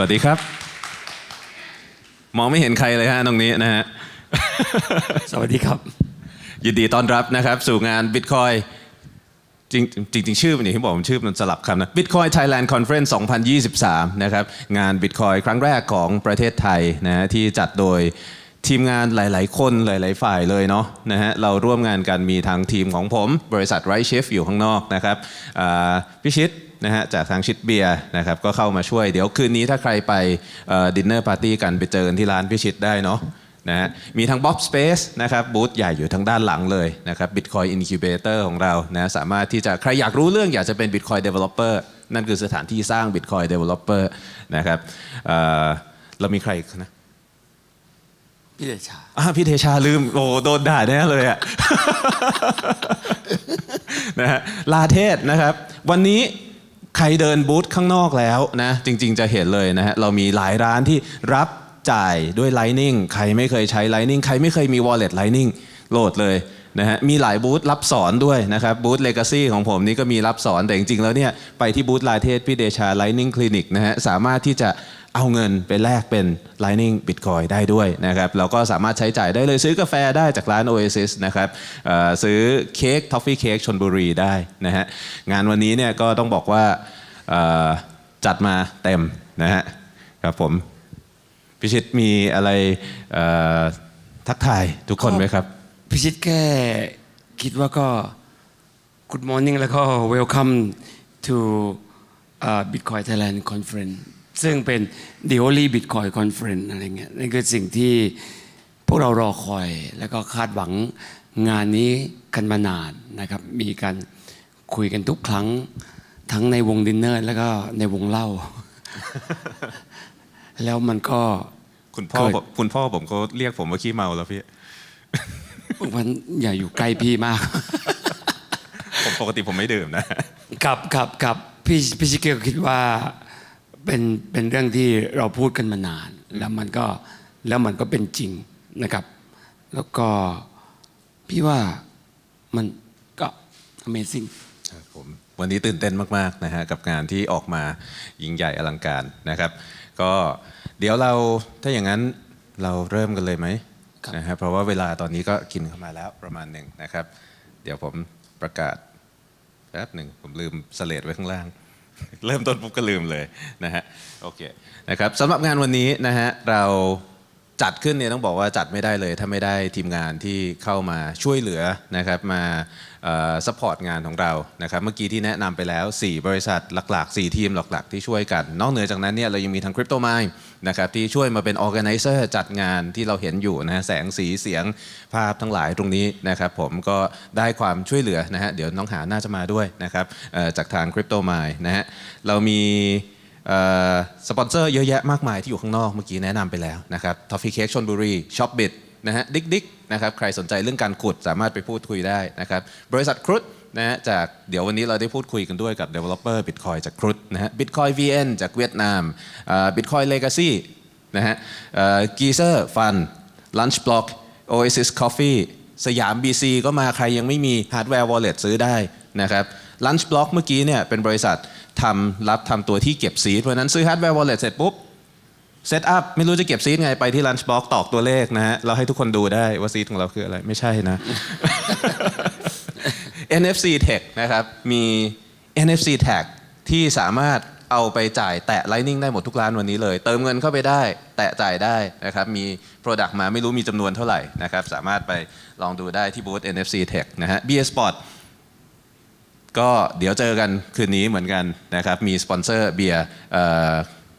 สวัสดีครับ มองไม่เห็นใครเลยฮะตรงนี้นะฮะ สวัสดีครับ ยินดีต้อนรับนะครับ สู่งาน Bitcoin จริงจริงๆชื่อมันอย่างที่บอกมันชื่อมันสลับคำนะ Bitcoin Thailand Conference 2023 นะครับ งาน Bitcoin ครั้งแรกของประเทศไทยนะฮะที่จัดโดย ทีมงานหลาย ๆ คนหลาย ๆ ฝ่ายเลยเนาะนะฮะเราร่วมงานกันมีทางทีมของผมบริษัท Right Shift อยู่ข้างนอกนะครับพิชิตนะฮะจากทางชิดเบียร์นะครับก็เข้ามาช่วยเดี๋ยวคืนนี้ถ้าใครไปดินเนอร์ปาร์ตี้กันไปเจอกันที่ร้านพิชิตได้เนาะนะฮะมีทั้ง Bob Space นะครับบูธใหญ่อยู่ทางด้านหลังเลยนะครับ Bitcoin Incubator ของเรานะสามารถที่จะใครอยากรู้เรื่องอยากจะเป็น Bitcoin Developer นั่นคือสถานที่สร้าง Bitcoin Developer นะครับเเรามีใครนะ พี่เดชาอะพี่เทชาลืมโอ้โดนด่าแน่เลยอะ นะฮะลาเทศนะครับ วันนี้ใครเดินบูธข้างนอกแล้วนะจริงๆจะเห็นเลยนะฮะเรามีหลายร้านที่รับจ่ายด้วย Lightning ใครไม่เคยใช้ Lightning ใครไม่เคยมี Wallet Lightning โหลดเลย นะฮะมีหลายบูธรับสอนด้วยนะครับบูธ Legacy ของผมนี่ก็มีรับสอนแต่จริงๆแล้วเนี่ยไปที่บูธลาเทศพี่เดชา Lightning Clinic นะฮะสามารถที่จะเอาเงินไปแลกเป็น Lightning Bitcoin ได้ด้วยนะครับเราก็สามารถใช้จ่ายได้เลยซื้อกาแฟได้จากร้าน Oasis นะครับซื้อเค้กทอฟฟี่เค้กชนบุรีได้นะฮะงานวันนี้เนี่ยก็ต้องบอกว่าจัดมาเต็มนะฮะครับผมพิชิตมีอะไรทักทายทุกคนไหมครับ พิชิตแค่คิดว่าก็ Good morning แล้วก็ Welcome to uh, Bitcoin Thailand Conference ซึ่งเป็น the only Bitcoin Conference อะไรเงี้ยนั่นคือสิ่งที่พวกเรารอคอย แล้วก็คาดหวังงานนี้กันมานานนะครับ มีการคุยกันทุกครั้ง ทั้งในวงดินเนอร์ แล้วก็ในวงเล่า แล้วมันก็คุณพ่อเคยผมคุณพ่อผมก็เรียกผมว่าขี้เมาแล้วพี่ มันอย่าอยู่ใกล้พี่มาก ผมปกติผมไม่ดื่มนะกับกับกับพี่พี่ชิเกลคิดว่าเป็นเป็นเรื่องที่เราพูดกันมานาน แล้วมันก็แล้วมันก็เป็นจริงนะครับ แล้วก็พี่ว่ามันก็ Amazing ครับผมวันนี้ตื่นเต้นมากๆนะฮะกับงานที่ออกมายิ่งใหญ่อลังการนะครับ ก็เดี๋ยวเราถ้าอย่างนั้นเราเริ่มกันเลยไหมครับ นะฮะเพราะว่าเวลาตอนนี้ก็กินเข้ามาแล้วประมาณหนึ่งนะครับ เดี๋ยวผมประกาศแป๊บหนึ่งผมลืมสเลดไว้ข้างล่าง เริ่มต้นปุ๊บก็ลืมเลยนะฮะโอเคนะครับสำหรับงานวันนี้นะฮะเรา จัดขึ้นเนี่ยต้องบอกว่าจัดไม่ได้เลย ถ้าไม่ได้ทีมงานที่เข้ามาช่วยเหลือนะครับมาสปอร์ตงานของเรานะครับเมื่อกี้ที่แนะนำไปแล้ว 4 บริษัทหลักๆ 4 ทีมหลักๆ ที่ช่วยกัน นอกเหนือจากนั้นเนี่ยเรายังมีทาง Crypto m i n d นะครับที่ช่วยมาเป็น Organizer จัดงานที่เราเห็นอยู่นะฮะแสงสีเสียงภาพทั้งหลายตรงนี้นะครับผมก็ได้ความช่วยเหลือนะฮะเดี๋ยวน้องหาน่าจะมาด้วยนะครับจากทาง Crypto m i n d นะฮะเรามี สปอนเซอร์เยอะแยะมากมายที่อยู่ข้างนอกเมื่อกี้แนะนำไปแล้วนะครับทอฟฟี่เค้กชนบุรีช็อปบิทนะฮะดิ๊กดิกนะครับใครสนใจเรื่องการขุดสามารถไปพูดคุยได้นะครับบริษัทครุฑนะฮะจากเดี๋ยววันนี้เราได้พูดคุยกันด้วยกับ Developer Bitcoin จากครุฑนะฮะ Bitcoin VN จากเวียดนามเอ่อ Bitcoin Legacy นะฮะกีเซอร์ฟัน Lunch Block Oasis Coffee สยาม BC ก็มาใครยังไม่มี Hardware Wallet ซื้อได้นะครับ Lunch Block เมื่อกี้เนี่ยเป็นบริษัททำรับทำตัวที่เก็บซีดเพราะนั้นซื้อ Hardware Wallet เสร็จปุ๊บเซตอัพไม่รู้จะเก็บซีดไงไปที่ Lunchbox ตอกตัวเลขนะฮะเราให้ทุกคนดูได้ว่าซีดของเราคืออะไรไม่ใช่นะ NFC Tech นะครับ มี NFC Tag ที่สามารถเอาไปจ่ายแตะ Lightning ได้หมดทุกร้านวันนี้เลย เติมเงินเข้าไปได้ แตะจ่ายได้นะครับ มี Product มาไม่รู้มีจำนวนเท่าไหร่นะครับ สามารถไปลองดูได้ที่บูธ NFC Tech นะฮะ BS Sport ก็เดี๋ยวเจอกันคืนนี้เหมือนกันนะครับ มีสปอนเซอร์เบียร์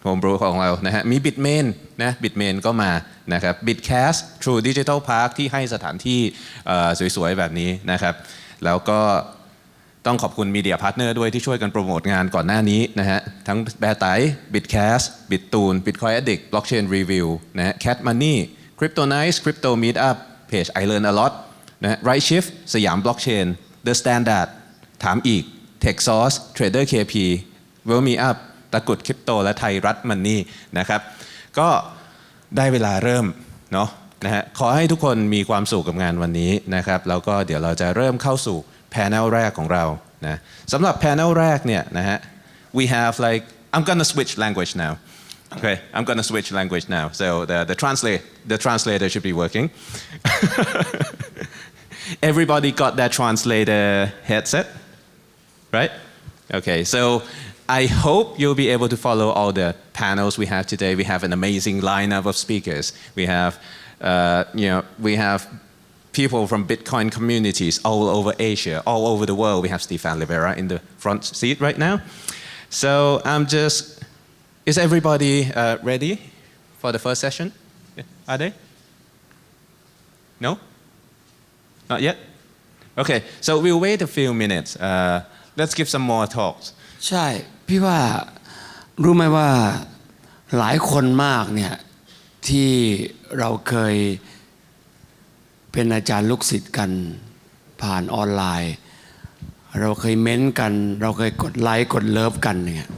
โฮมบรูของเรานะฮะมี Bitmain นะ Bitmain ก็มานะครับ Bitcast True Digital Park ที่ให้สถานที่สวยๆ แบบนี้นะครับ แล้วก็ต้องขอบคุณมีเดียพาร์ทเนอร์ด้วยที่ช่วยกันโปรโมทงานก่อนหน้านี้นะฮะ ทั้งแบร์ไต Bitcast Bittune Bitcoin Addict Blockchain Review นะฮะ Cat Money Crypto Nice Crypto Meetup Page I Learn a lot นะฮะ Right Shift สยาม Blockchain The Standard ถามอีก Tech Source Trader KP w e l l Me Up ตะกุดคริปโต และไทยรัฐมันนี่นะครับ ก็ได้เวลาเริ่มเนาะนะฮะขอให้ทุกคนมีความสุขกับงานวันนี้นะครับแล้วก็เดี๋ยวเราจะเริ่มเข้าสู่แพน e l แรกของเรานะสำหรับแพน e l แรกเนี่ยนะฮะ we have like I'm gonna switch language now Okay, I'm going to switch language now. So the, the, translate, the translator should be working. Everybody got that translator headset? Right? Okay, so I hope you'll be able to follow all the panels we have today. We have an amazing lineup of speakers. We have, uh, you know, we have people from Bitcoin communities all over Asia, all over the world. We have Stefan Rivera in the front seat right now. So I'm just, is everybody uh, ready for the first session? Are they? No? Not yet? Okay, so we'll wait a few minutes. Uh, let's give some more talks. ใช่ พี่ว่ารู้ไหมว่าหลายคนมากเนี่ยที่เราเคยเป็นอาจารย์ลูกศิษย์กันผ่านออนไลน์ เราเคยเม้นต์กัน เราเคยกดไลค์กดเลิฟกันเนี่ย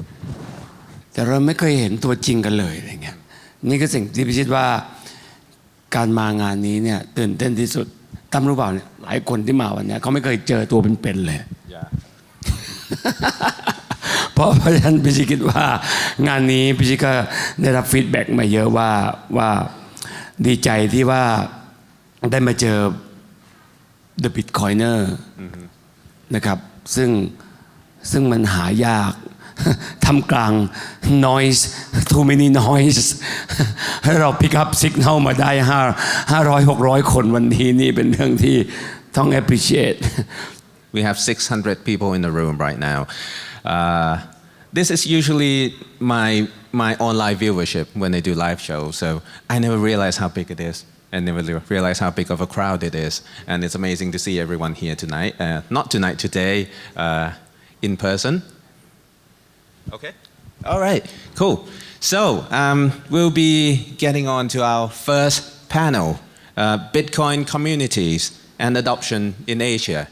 แต่เราไม่เคยเห็นตัวจริงกันเลยอะไรเงี้ยนี่ก็สิ่งที่พิชิตว่าการมางานนี้เนี่ยตื่นเต้นที่สุดตั้มรู้เปล่าเนี่ยหลายคนที่มาวันเนี้ยเขาไม่เคยเจอตัวเป็นๆเลย เพราะเพราะฉะนั้นพี่ชิคิดว่างานนี้พี่ชิก็ได้รับฟีดแบ็กมาเยอะว่าว่าดีใจที่ว่าได้มาเจอ The Bitcoiner นะครับ ซึ่งซึ่งมันหายากทำกลาง noise too many noise ให้เรา pick up signal มาได้ห้าห้าร้อยหกร้อยคนวันนี้นี่เป็นเรื่องที่ต้อง appreciate We have 600 people in the room right now. Uh, this is usually my, my online viewership when they do live shows, so I never realize how big it is. and never re- realize how big of a crowd it is. And it's amazing to see everyone here tonight. Uh, not tonight, today, uh, in person. Okay. All right, cool. So um, we'll be getting on to our first panel uh, Bitcoin communities and adoption in Asia.